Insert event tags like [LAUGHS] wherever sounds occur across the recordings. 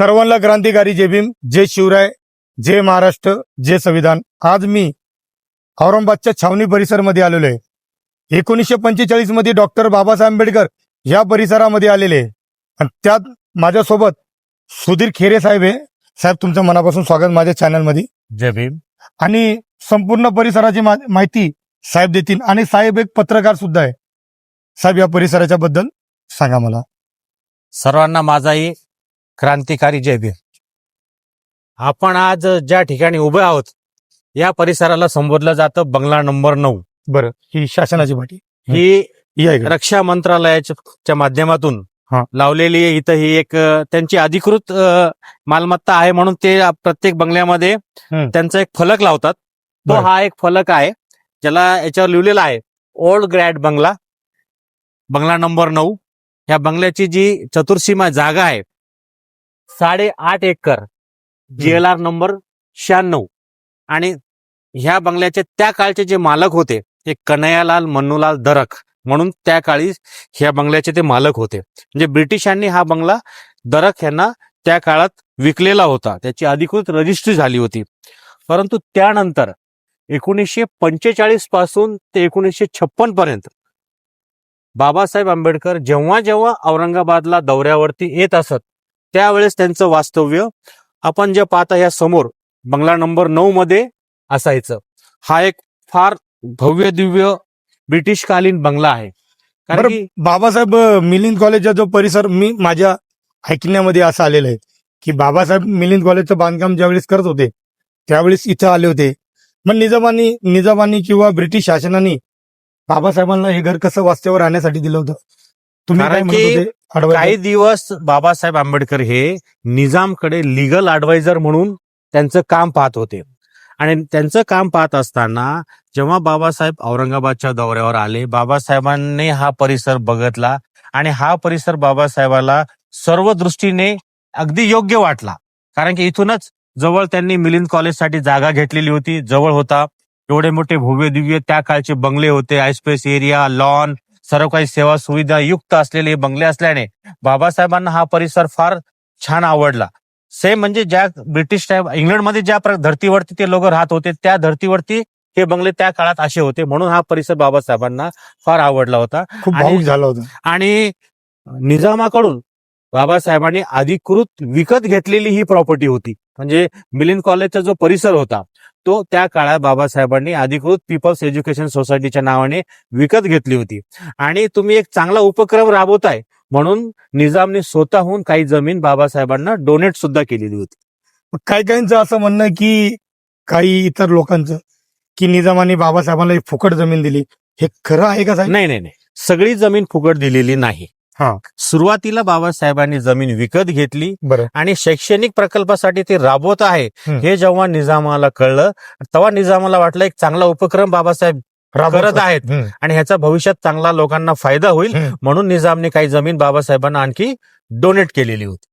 सर्वांना क्रांतिकारी जय भीम जय शिवराय जय महाराष्ट्र जय संविधान. आज मी औरंगाबादच्या छावणी परिसरमध्ये आलेलो आहे. एकोणीसशे पंचेचाळीसमध्ये डॉक्टर बाबासाहेब आंबेडकर या परिसरामध्ये आलेले. आणि त्यात माझ्यासोबत सुधीर खेरे साहेब आहे. साहेब तुमचं मनापासून स्वागत माझ्या चॅनलमध्ये. जय भीम. आणि संपूर्ण परिसराची मा- माहिती साहेब देतील. आणि साहेब एक पत्रकार सुद्धा आहे. साहेब या परिसराच्या बद्दल सांगा मला. सर्वांना माझाही क्रांतिकारी जय भीम आपण आज ज्या ठिकाणी उभे आहोत या परिसराला संबोधलं जातं बंगला नंबर नऊ बरं ही शासनाची पाठी ही? रक्षा मंत्रालयाच्या च्या माध्यमातून. लावलेली. इथं ही एक त्यांची अधिकृत मालमत्ता आहे म्हणून ते प्रत्येक बंगल्यामध्ये. त्यांचा एक फलक लावतात तो. हा एक फलक आहे ज्याला याच्यावर लिहिलेला आहे ओल्ड ग्रॅड बंगला बंगला नंबर नऊ या बंगल्याची जी चतुर्सीमा जागा आहे साडेआठ एकर जीएलआर नंबर शहाण्णव. आणि ह्या बंगल्याचे त्या काळचे जे मालक होते ते कन्हैयालाल मन्नूलाल दरक म्हणून त्या काळी ह्या बंगल्याचे ते मालक होते. म्हणजे ब्रिटिशांनी हा बंगला दरक यांना त्या काळात विकलेला होता. त्याची अधिकृत रजिस्ट्री झाली होती. परंतु त्यानंतर एकोणीसशे पंचेचाळीसपासून ते एकोणीसशे छप्पन पर्यंत बाबासाहेब आंबेडकर जेव्हा जेव्हा औरंगाबादला दौऱ्यावरती येत असत त्यावेळेस त्यांचं वास्तव्य आपण जे पाहता या समोर बंगला नंबर नऊ मध्ये असायचं. हा एक फार भव्य दिव्य ब्रिटिशकालीन बंगला आहे. कारण की बाबासाहेब मिलिंद कॉलेजचा जो परिसर मी माझ्या ऐकण्यामध्ये असं आलेलं आहे की बाबासाहेब मिलिंद कॉलेजचं बांधकाम ज्यावेळेस करत होते त्यावेळेस इथं आले होते. मग निजामानी निजामानी किंवा ब्रिटिश शासनाने बाबासाहेबांना हे घर कसं वास्तव्यावर राहण्यासाठी दिलं होतं? तुम्ही काय कारण म्हणत की होते? Advisor? काही दिवस बाबासाहेब आंबेडकर हे निजामकडे लिगल ऍडवायझर म्हणून त्यांचं काम पाहत होते. आणि त्यांचं काम पाहत असताना जेव्हा बाबासाहेब औरंगाबादच्या दौऱ्यावर आले बाबासाहेबांनी हा परिसर बघितला आणि हा परिसर बाबासाहेबाला सर्व दृष्टीने अगदी योग्य वाटला. कारण की इथूनच जवळ त्यांनी मिलिंद कॉलेजसाठी जागा घेतलेली होती. जवळ होता. एवढे मोठे भव्य दिव्य त्या काळचे बंगले होते. आयस्पेस एरिया लॉन सर्व काही सेवा सुविधा युक्त असलेले हे बंगले असल्याने बाबासाहेबांना हा परिसर फार छान आवडला. सेम म्हणजे ज्या ब्रिटिश टाईम इंग्लंडमध्ये ज्या धर्तीवरती ते लोक राहत होते त्या धर्तीवरती हे बंगले त्या काळात असे होते म्हणून हा परिसर बाबासाहेबांना फार आवडला होता. खूप भाऊक झालं होतं. आणि निजामाकडून बाबासाहेबांनी अधिकृत विकत घेतलेली ही प्रॉपर्टी होती. म्हणजे मिलिंद कॉलेजचा जो परिसर होता तो त्या काळात बाबासाहेबांनी अधिकृत पीपल्स एज्युकेशन सोसायटीच्या नावाने विकत घेतली होती. आणि तुम्ही एक चांगला उपक्रम राबवताय म्हणून निजामने स्वतःहून काही जमीन बाबासाहेबांना डोनेट सुद्धा केलेली होती. काही काहींचं असं म्हणणं की काही इतर लोकांचं की निजामाने बाबासाहेबांना फुकट जमीन दिली. हे खरं आहे का नाही नाही नाही. सगळी जमीन फुकट दिलेली नाही. हा. सुरुवातीला बाबासाहेबांनी जमीन विकत घेतली बरं. आणि शैक्षणिक प्रकल्पासाठी ते राबवत आहे हम्म. हे जेव्हा निजामाला कळलं तेव्हा निजामाला वाटलं एक चांगला उपक्रम बाबासाहेब करत आहेत हम्म, आणि ह्याचा भविष्यात चांगला लोकांना फायदा होईल हम्म. म्हणून निजामने काही जमीन बाबासाहेबांना आणखी डोनेट केलेली होती.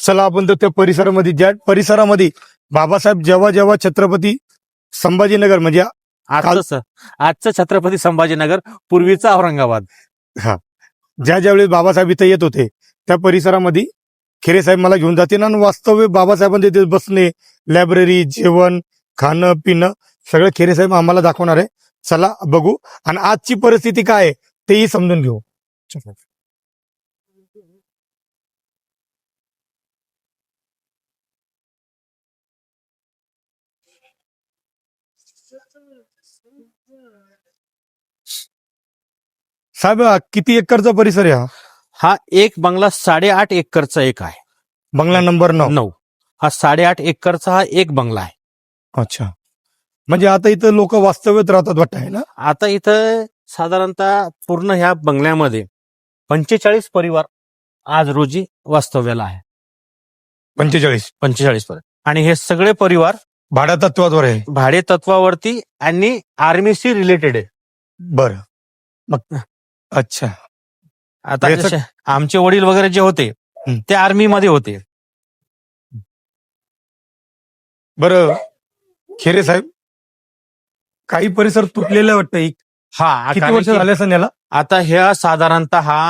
चला आपण तर त्या परिसरामध्ये ज्या परिसरामध्ये बाबासाहेब जेव्हा जेव्हा छत्रपती संभाजीनगर म्हणजे आजचं आजचं छत्रपती संभाजीनगर पूर्वीचा औरंगाबाद. ज्या ज्यावेळेस बाबासाहेब इथं येत होते त्या परिसरामध्ये खेरे साहेब मला घेऊन जाते आणि वास्तव्य बाबासाहेबांचे तिथे बसणे लायब्ररी जेवण खाणं पिणं सगळं खेरे साहेब आम्हाला दाखवणार आहे. चला बघू. आणि आजची परिस्थिती काय आहे तेही समजून घेऊ. साहेब किती एकरचा परिसर आहे हा? हा एक बंगला साडेआठ एकरचा एक आहे. बंगला नंबर नऊ. नऊ. हा साडेआठ एकरचा हा एक बंगला आहे. अच्छा. म्हणजे आता इथं लोक वास्तव्यात राहतात वाटत आहे ना? आता इथं साधारणतः पूर्ण ह्या बंगल्यामध्ये पंचेचाळीस परिवार आज रोजी वास्तव्याला आहे. पंचेचाळीस? पंचेचाळीस पर्यंत आणि हे सगळे परिवार भाड्या तत्वावर आहे. भाडे तत्वावरती आणि आर्मीशी रिलेटेड आहे. बर. मग अच्छा आता जसे आमचे वडील वगैरे जे होते हं. ते आर्मीमध्ये होते बर खेरे साहेब काही परिसर तुटलेलं वाटतं एक. हा किती कारण वर्ष की झाले असं याला आता ह्या साधारणतः हा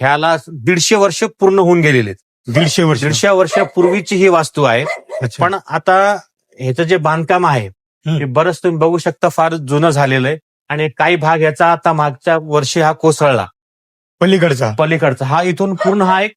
ह्याला दीडशे वर्ष पूर्ण होऊन गेलेले आहेत. दीडशे वर्ष दीडशे वर्षापूर्वीची ही वास्तू आहे अच्छा. पण आता ह्याचं जे बांधकाम आहे. ते बरंच तुम्ही बघू शकता फार जुनं झालेलं आहे आणि काही भाग याचा आता मागच्या वर्षी हा कोसळला. पलीकडचा. पलीकडचा. हा इथून पूर्ण हा एक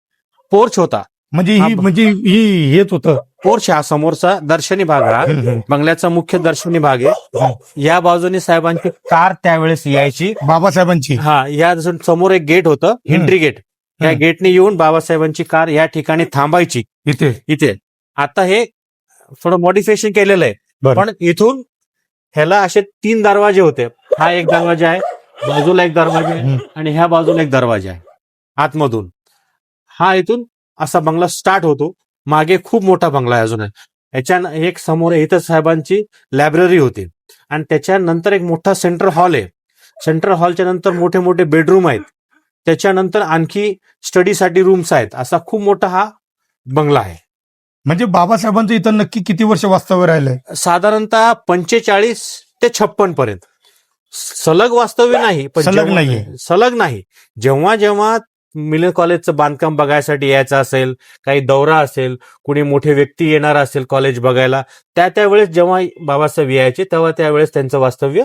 पोर्च होता. म्हणजे ही हा. म्हणजे ही हेच होतं. पोर्च हा समोरचा दर्शनी भाग हा. बंगल्याचा मुख्य दर्शनी भाग आहे. या बाजूने साहेबांची कार त्यावेळेस यायची. बाबासाहेबांची. हा या समोर एक गेट होतं. एंट्री गेट या हम्म. गेटने येऊन बाबासाहेबांची कार या ठिकाणी थांबायची. इथे. इथे. आता हे थोडं मॉडिफिकेशन केलेलं आहे. बरं. पण इथून ह्याला असे तीन दरवाजे होते. हा एक दरवाजा आहे. बाजूला एक दरवाजा आहे. आणि ह्या बाजूला एक दरवाजा आहे. आतमधून. हा इथून असा बंगला स्टार्ट होतो. मागे खूप मोठा बंगला आहे अजून. याच्या एक समोर इथं साहेबांची लायब्ररी होती. आणि त्याच्यानंतर एक मोठा सेंट्रल हॉल आहे. सेंट्रल हॉलच्या नंतर मोठे मोठे बेडरूम आहेत. त्याच्यानंतर आणखी स्टडीसाठी रूम्स आहेत. असा खूप मोठा हा बंगला आहे. म्हणजे बाबासाहेबांचं इथं नक्की किती वर्ष वास्तव्य राहिलंय? साधारणतः पंचेचाळीस ते छप्पन पर्यंत. सलग वास्तव्य नाही पण सलग नाहीये. सलग नाही. जेव्हा जेव्हा मिलन कॉलेजचं बांधकाम बघायसाठी यायचं असेल काही दौरा असेल कुणी मोठे व्यक्ती येणार असेल कॉलेज बघायला त्या त्यावेळेस जेव्हा बाबासाहेब यायचे तेव्हा त्यावेळेस त्यांचं वास्तव्य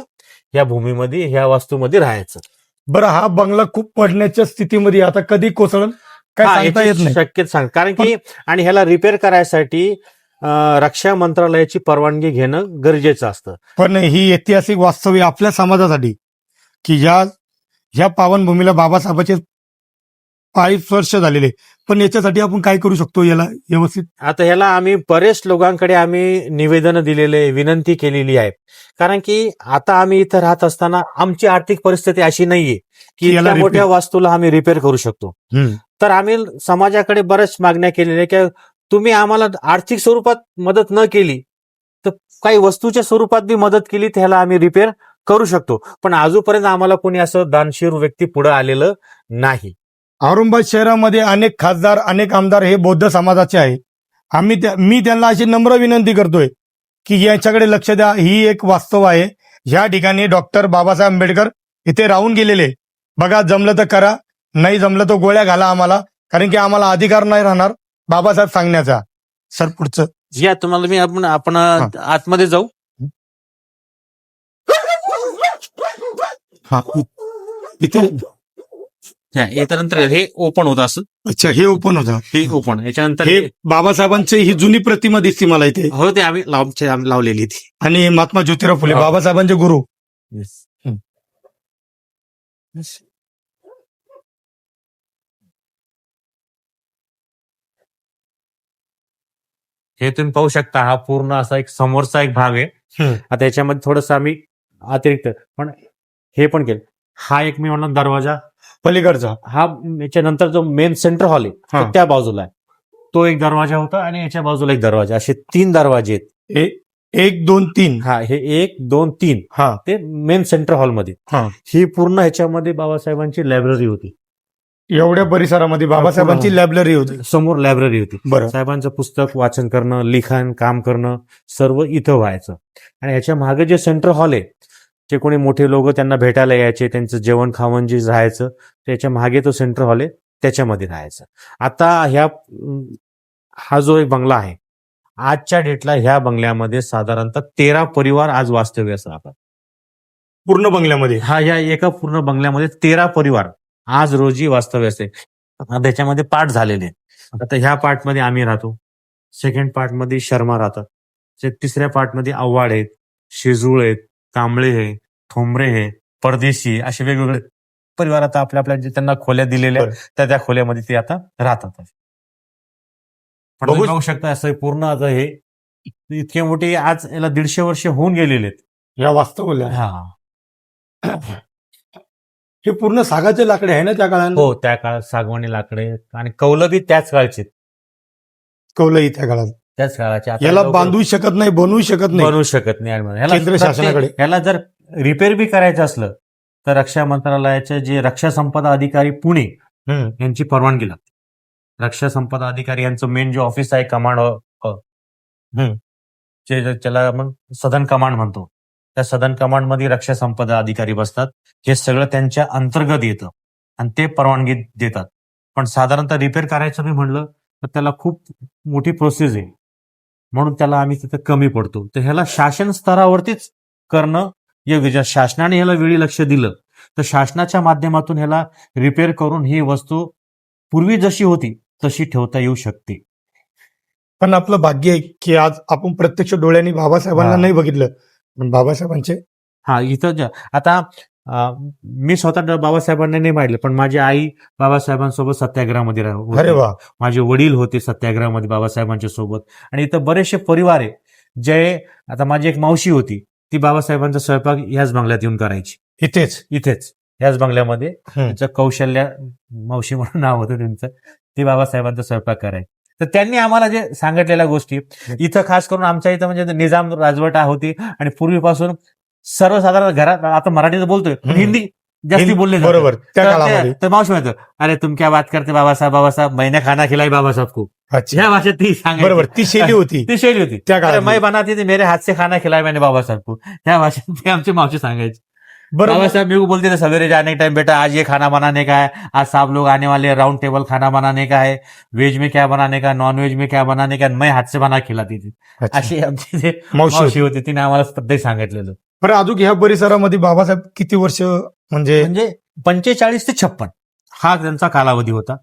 या भूमीमध्ये ह्या वास्तूमध्ये राहायचं. बरं हा बंगला खूप पडण्याच्या स्थितीमध्ये आता कधी कोसळल? काय सांगता याची येत नाही. शक्यता सांग. कारण की आणि ह्याला रिपेअर करायसाठी रक्षा मंत्रालयाची परवानगी घेणं गरजेचं असतं. पण ही ऐतिहासिक वास्तव्य आपल्या समाजासाठी की या ह्या पावनभूमीला बाबासाहेबांचे पाच वर्ष झालेले पण याच्यासाठी आपण काय करू शकतो याला व्यवस्थित? आता ह्याला आम्ही बरेच लोकांकडे आम्ही निवेदन दिलेले विनंती केलेली आहे. कारण की आता आम्ही इथं राहत असताना आमची आर्थिक परिस्थिती अशी नाहीये की याला मोठ्या वास्तूला आम्ही रिपेअर करू शकतो. तर आम्ही समाजाकडे बऱ्याच मागण्या केलेल्या की तुम्ही आम्हाला आर्थिक स्वरूपात मदत न केली तर काही वस्तूच्या स्वरूपात बी मदत केली त्याला आम्ही रिपेअर करू शकतो. पण आजूपर्यंत आम्हाला कोणी असं दानशीर व्यक्ती पुढे आलेलं नाही. औरंगाबाद शहरामध्ये अनेक खासदार अनेक आमदार हे बौद्ध समाजाचे आहे आम्ही त्या- मी त्यांना अशी नम्र विनंती करतोय की याच्याकडे लक्ष द्या. ही एक वास्तव आहे. ह्या ठिकाणी डॉक्टर बाबासाहेब आंबेडकर इथे राहून गेलेले. बघा जमलं तर करा नाही जमलं तर गोळ्या घाला आम्हाला कारण की आम्हाला अधिकार नाही राहणार. बाबासाहेब सांगण्याचा. सर पुढचं. या तुम्हाला मी आपण आपण आतमध्ये जाऊ. हा इथे. या, याच्यानंतर हे ओपन होत असं. अच्छा हे ओपन होतं. हे ओपन याच्यानंतर हे बाबासाहेबांची ही जुनी प्रतिमा दिसते मला इथे. हो ते आम्ही लाव- आम्ही लावलेली ती. आणि महात्मा ज्योतिराव फुले हा. बाबासाहेबांचे गुरु. हे तुम्ही पाहू शकता हा पूर्ण असा एक समोरचा एक भाग आहे. आता याच्यामध्ये थोडस आम्ही अतिरिक्त पण हे पण केलं. हा एक मी म्हणला दरवाजा. पलीकडचा. हा याच्यानंतर जो मेन सेंटर हॉल आहे. तो त्या बाजूला आहे. तो एक दरवाजा होता आणि याच्या बाजूला एक दरवाजा. असे तीन दरवाजे आहेत. एक दोन तीन. हा हे एक दोन तीन. हा. ते मेन सेंटर हॉलमध्ये. ही. पूर्ण ह्याच्यामध्ये बाबासाहेबांची लायब्ररी होती. एवढ्या परिसरामध्ये बाबासाहेबांची. लायब्ररी होती. समोर लायब्ररी होती. बरं. साहेबांचं पुस्तक वाचन करणं लिखाण काम करणं सर्व इथं व्हायचं. आणि ह्याच्या मागे जे सेंट्रल हॉल आहे जे कोणी मोठे लोक त्यांना भेटायला यायचे त्यांचं जेवण खावण जे राहायचं त्याच्यामागे तो सेंट्रल हॉल आहे त्याच्यामध्ये राहायचं. आता ह्या हा जो एक बंगला आहे आजच्या डेटला ह्या बंगल्यामध्ये साधारणतः तेरा परिवार आज वास्तव्यास राहतात पूर्ण बंगल्यामध्ये? हा या एका पूर्ण बंगल्यामध्ये तेरा परिवार आज रोजी वास्तव्यास आहे आता त्याच्यामध्ये पार्ट झालेले. आता ह्या पार्टमध्ये आम्ही राहतो. सेकंड पार्टमध्ये शर्मा राहतात. तिसऱ्या पार्टमध्ये आव्हाड आहेत शेजूळ आहेत कांबळे आहे थोंबरे आहे परदेशी असे वेगवेगळे परिवार आता आपल्या आपल्या जे त्यांना खोल्या दिलेल्या आहेत, त्या त्या खोल्यामध्ये ते आता राहतात. पण तुम्ही बघू- शकता असं पूर्ण आता हे इतके मोठे आज याला दीडशे वर्ष होऊन गेलेले आहेत. या वास्तवल्या हा. हे पूर्ण सागाचे लाकडे आहे ना त्या काळात? हो त्या काळात सागवानी लाकडे आणि कौलं बी त्याच काळचे कौलही त्या काळात. त्याच काळाचे. आता याला लोकं बांधू शकत नाही बनवू शकत नाही. बनवू शकत नाही. आणि ह्याला केंद्र प्रत्येक- शासनाकडे. ह्याला जर रिपेअर बी करायचं असलं तर रक्षा मंत्रालयाचे जे रक्षा संपदा अधिकारी पुणे हम्म. यांची परवानगी लागते. रक्षा संपदा अधिकारी यांचं मेन जे ऑफिस आहे कमांड हम्म. जे जे- ज्याला मग सदन कमांड म्हणतो. त्या सदन कमांडमध्ये रक्षा संपदा अधिकारी बसतात. हे सगळं त्यांच्या अंतर्गत येतं. आणि ते परवानगी देतात. पण साधारणतः रिपेअर करायचं मी म्हणलं तर त्याला खूप मोठी प्रोसेस आहे. म्हणून त्याला आम्ही तिथं कमी पडतो. तर ह्याला शासन स्तरावरतीच करणं योग्य. शासनाने ह्याला वेळी लक्ष दिलं तर शासनाच्या माध्यमातून ह्याला रिपेअर करून ही वस्तू पूर्वी जशी होती तशी ठेवता येऊ शकते. पण आपलं भाग्य आहे की आज आपण प्रत्यक्ष डोळ्यांनी बाबासाहेबांना. नाही बघितलं. पण बाबासाहेबांचे? हा इथं ज- आता अं, मी स्वतः बाबासाहेबांना नाही पाहिलं पण माझी आई बाबासाहेबांसोबत सत्याग्रहामध्ये राह- होती. अरे वा. माझे वडील होते सत्याग्रहामध्ये बाबासाहेबांच्या सोबत. आणि इथं बरेचसे परिवार आहे जे आता माझी एक मावशी होती ती बाबासाहेबांचा स्वयंपाक ह्याच बंगल्यात येऊन करायची. इथेच? इथेच ह्याच बंगल्यामध्ये. हम्म. त्यांचं कौशल्य मावशी म्हणून नाव होतं त्यांचं. ती बाबासाहेबांचा स्वयंपाक करायची. तर त्यांनी आम्हाला जे सांगितलेल्या गोष्टी इथं खास करून आमच्या इथं म्हणजे निजाम राजवटा होती आणि पूर्वीपासून सर्वसाधारण घरात आता मराठीत बोलतोय. हिंदी जास्ती बोलले. बरोबर तर मावशी म्हणतो अरे तुम क्या बात करते बाबासाहेब बाबासाहेब? मैंने खाना खिलाई बाबासाहेब को. अच्छा. ह्या भाषेत ती सांगायची. बरोबर ती शैली होती. [LAUGHS] ती शैली होती. त्या काळात मैं बनाती मेरे से खाना खिलाया मैंने बाबासाहेब को. ह्या भाषेत ती आमची मावशी सांगायची. बाबा साहब मेरे को बोलते थे सवेरे जाने के टाइम बेटा आज ये खाना बनाने का है आज साहब लोग आने वाले हैं राउंड टेबल खाना बनाने का है वेज में क्या बनाने का नॉन वेज में क्या बनाने का मैं हाथ से बना खिलाती थी। अच्छा. अशी आमची जे मावशी होती। तिने आम्हाला प्रत्येक सांगितलेलं. बरं अजून ह्या परिसरामध्ये बाबासाहेब किती वर्ष म्हणजे म्हणजे पंचेचाळीस ते छप्पन हा त्यांचा कालावधी होता.